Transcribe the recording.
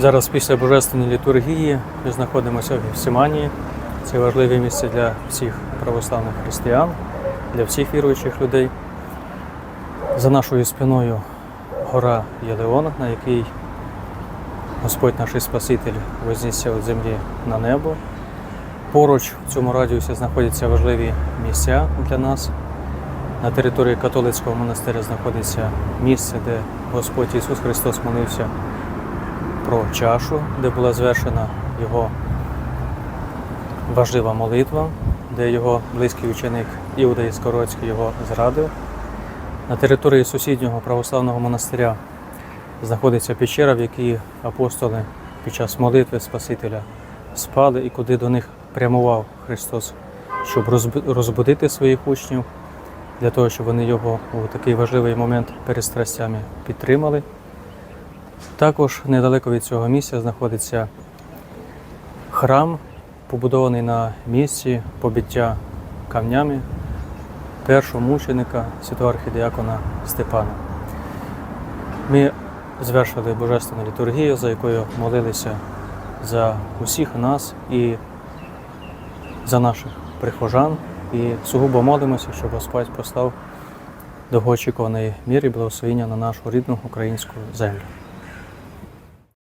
Зараз після Божественної літургії ми знаходимося в Гефсиманії. Це важливе місце для всіх православних християн, для всіх віруючих людей. За нашою спиною гора Єлеон, на якій Господь наш Спаситель вознісся від землі на небо. Поруч в цьому радіусі знаходяться важливі місця для нас. На території католицького монастиря знаходиться місце, де Господь Ісус Христос молився про чашу, де була звершена його важлива молитва, де його близький ученик Іуда Іскоротський його зрадив. На території сусіднього православного монастиря знаходиться печера, в якій апостоли під час молитви Спасителя спали і куди до них прямував Христос, щоб розбудити своїх учнів, для того, щоб вони його у такий важливий момент перед страстями підтримали. Також недалеко від цього місця знаходиться храм, побудований на місці побиття камнями першого мученика святого архідіакона Степана. Ми звершили божественну літургію, за якою молилися за усіх нас і за наших прихожан. І сугубо молимося, щоб Господь послав мір і благословення на нашу рідну українську землю.